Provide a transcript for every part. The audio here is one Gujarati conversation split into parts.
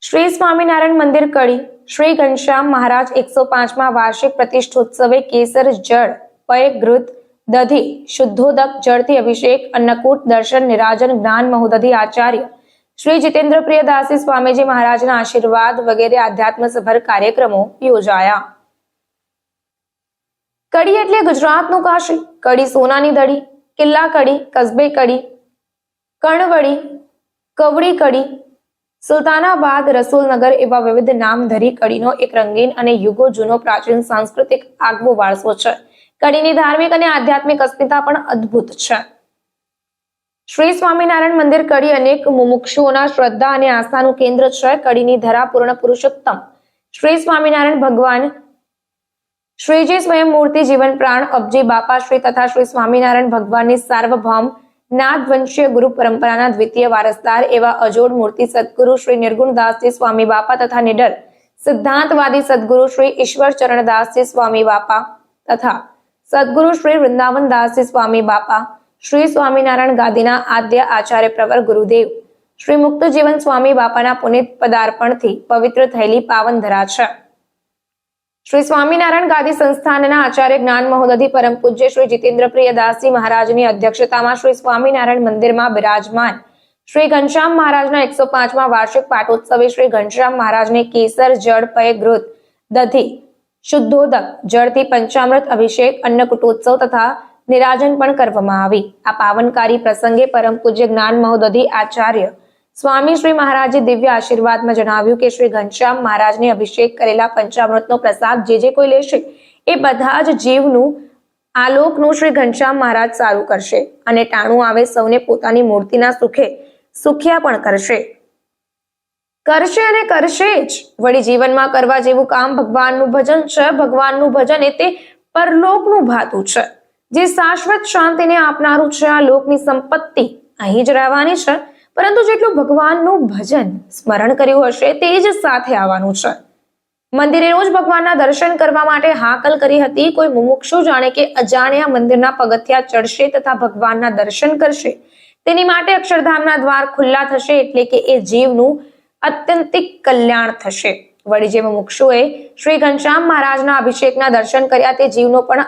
શ્રી સ્વામિનારાયણ મંદિર કડી શ્રી ઘનશ્યામ મહારાજ એકસો પાંચમા વાર્ષિક પ્રતિષ્ઠોત્સવે કેસર જળ પયગૃત દધી, શુદ્ધોદક જળથી અભિષેક, અન્નકૂટ, દર્શન, નિરાજન, જ્ઞાન, મહોદધિ, આચાર્ય. શ્રી જીતેન્દ્ર પ્રિયદાસી સ્વામીજી મહારાજના આશીર્વાદ વગેરે આધ્યાત્મ સભર કાર્યક્રમો યોજાયા. કડી એટલે ગુજરાતનું કાશી. કડી સોનાની દડી, કિલ્લા કડી, કસ્બે કડી, કર્ણવડી કવડી કડી, સુલતાનાબાદ, રસુલનગર એવા વિવિધ નામ ધરી કડીનો એક રંગીન અને યુગો જૂનો પ્રાચીન સાંસ્કૃતિક આગવો વારસો છે. કડીની ધાર્મિક અને આધ્યાત્મિક અસ્મિતા પણ અદ્ભુત છે. શ્રી સ્વામિનારાયણ મંદિર કડી અનેક મુમુક્ષુઓના શ્રદ્ધા અને આસ્થાનું કેન્દ્ર છે. કડીની ધરા પૂર્ણ પુરુષોત્તમ. શ્રી સ્વામિનારાયણ ભગવાન શ્રીજી સ્વયં મૂર્તિ જીવન પ્રાણ અબજી બાપા શ્રી તથા શ્રી સ્વામિનારાયણ ભગવાનની સાર્વભૌમ નાદવંશીય ગુરુ પરંપરાના દ્વિતીય વારસદાર એવા અજોડ મૂર્તિ સદગુરુ શ્રી નિર્ગુણદાસજી સ્વામી બાપા તથા નિડર સિદ્ધાંતવાદી સદગુરુ શ્રી ઈશ્વર ચરણદાસજી સ્વામી બાપા તથા સદગુરુ શ્રી વૃંદાવનદાસજી સ્વામી બાપા, શ્રી સ્વામિનારાયણ ગાદીના આદ્ય આચાર્ય પ્રવર ગુરુદેવ, શ્રી મુક્ત જીવન સ્વામી બાપાના પુનિત પદાર્પણથી પવિત્ર થયેલી પાવન ધરા છે. શ્રી સ્વામિનારાયણ ગાદી સંસ્થાનના આચાર્ય જ્ઞાન મહોદધિ પરમ પૂજ્ય શ્રી જીતેન્દ્ર પ્રિયદાસજી મહારાજની અધ્યક્ષતામાં શ્રી સ્વામિનારાયણ મંદિરમાં બિરાજમાન શ્રી ઘનશ્યામ મહારાજના એકસો પાંચમા વાર્ષિક પાટોત્સવે શ્રી ઘનશ્યામ મહારાજને કેસર, જળ પયગૃત દધી, શુદ્ધોદક, જળથી પંચામૃત, અભિષેક, અન્નકૂટોત્સવ તથા નિરાજન પણ કરવામાં આવી. આ પાવનકારી પ્રસંગે પરમ પૂજ્ય જ્ઞાન મહોદધિ આચાર્ય સ્વામી શ્રી મહારાજે દિવ્ય આશીર્વાદમાં જણાવ્યું કે શ્રી ઘનશ્યામ મહારાજને અભિષેક કરેલા પંચામૃતનો પ્રસાદ જે જે કોઈ લેશે, એ બધા જ જીવનું, આલોકનું શ્રી ઘનશ્યામ મહારાજ સારું કરશે અને ટાણું આવે સૌને પોતાની મૂર્તિના સુખે, સુખ્યા પણ કરશે. કરશે અને કરશે જ. વળી જીવનમાં કરવા જેવું કામ ભગવાનનું ભજન છે, ભગવાનનું ભજન એ તે પરલોકનું ભાતું છે. જે શાશ્વત શાંતિને આપનારું છે, આ લોકની સંપત્તિ અહીં જ રહેવાની છે. પરંતુ જેટલું ભગવાનનું ભજન સ્મરણ કર્યું હશે, તે જ સાથે આવવાનું છે. મંદિરે રોજ ભગવાનના દર્શન કરવા માટે હાકલ કરી હતી. કોઈ મુમુક્ષુ જાણે કે અજાણ્યા મંદિરના પગથિયા ચડશે તથા ભગવાનના દર્શન કરશે. તેની માટે અક્ષરધામના દ્વાર ખુલ્લા થશે એટલે કે એ જીવનું અત્યંતિક કલ્યાણ થશે. વળી જે મુમુક્ષુએ શ્રી ઘનશ્યામ મહારાજના અભિષેકના દર્શન કર્યા, તે જીવનો પણ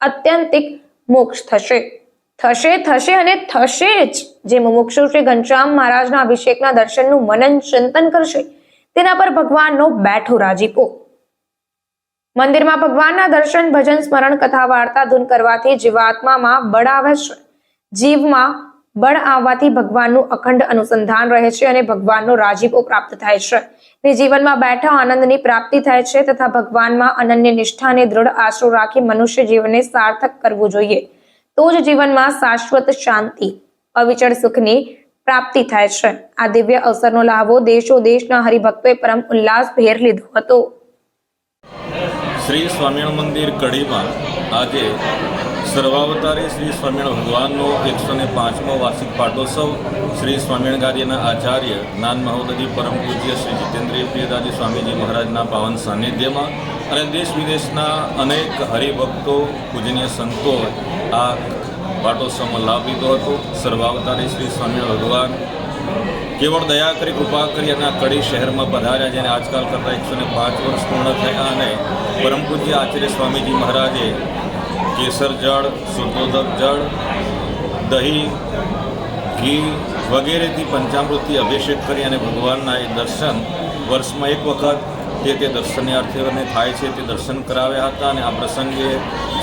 અત્યંતિક મોક્ષ થશે. થશે થશે અને થશે જ. જે મુમુક્ષુ શ્રી ઘનશ્યામ મહારાજના અભિષેકના દર્શનનું મનન ચિંતન કરશે, તેના પર ભગવાનનો બેઠો રાજીપો મંદિરમાં ભગવાનના દર્શન, ભજન, સ્મરણ, કથા, વાર્તા ધૂન કરવાથી જીવાત્મામાં બળ આવે છે. જીવમાં બળ આવવાથી ભગવાનનું અખંડ અનુસંધાન રહે છે અને ભગવાનનો રાજીપો પ્રાપ્ત થાય છે. ને જીવનમાં બેઠા આનંદની પ્રાપ્તિ થાય છે તથા ભગવાનમાં અનન્ય નિષ્ઠા અને દૃઢ આશરો રાખી મનુષ્ય જીવનને સાર્થક કરવું જોઈએ. તો જ જીવનમાં શાશ્વત શાંતિ, અવિચળ સુખની પ્રાપ્તિ થાય છે. આ દિવ્ય અવસરનો લાભો દેશો દેશના હરિભક્તોએ પરમ ઉલ્લાસભેર લીધો હતો. શ્રી સ્વામિનારાયણ મંદિર કડીમાં આજે સર્વાવતારી શ્રી સ્વામિનારાયણ ભગવાનનો એકસો ને પાંચમો વાર્ષિક પાટોત્સવ શ્રી સ્વામિનારાયણ કાર્યના આચાર્ય જ્ઞાન મહોદજી પરમ પૂજ્ય શ્રી જીતેન્દ્રિય પ્રિયદાજી સ્વામીજી મહારાજના પાવન સાનિધ્યમાં અને દેશ વિદેશના અનેક હરિભક્તો, પૂજનીય સંતો આ પાટોત્સવમાં લાભ લીધો હતો. સર્વાવતારી શ્રી સ્વામિનારાયણ ભગવાન કેવળ દયા કરી, કૃપા કરી અને કડી શહેરમાં પધાર્યા જેને આજકાલ કરતાં એકસો ને પાંચ વર્ષ પૂર્ણ થયા અને પરમ પૂજ્ય આચાર્ય સ્વામીજી મહારાજે કેસર જળ શુદ્ધોદક જળ, દહીં, ઘી વગેરેથી પંચામૃતથી અભિષેક કરી અને ભગવાનના એ દર્શન વર્ષમાં એક વખત તે તે દર્શનાર્થીઓને થાય છે તે દર્શન કરાવ્યા હતા અને આ પ્રસંગે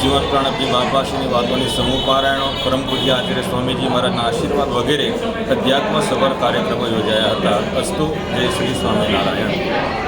જીવન પ્રાણપી મહાભાષીની વાતોની સમૂહ પારાયણો પરમ પૂજ્ય આચાર્ય સ્વામીજી મહારાજના આશીર્વાદ વગેરે અધ્યાત્મ સભર કાર્યક્રમો યોજાયા હતા. અસ્તુ, જય શ્રી સ્વામિનારાયણ.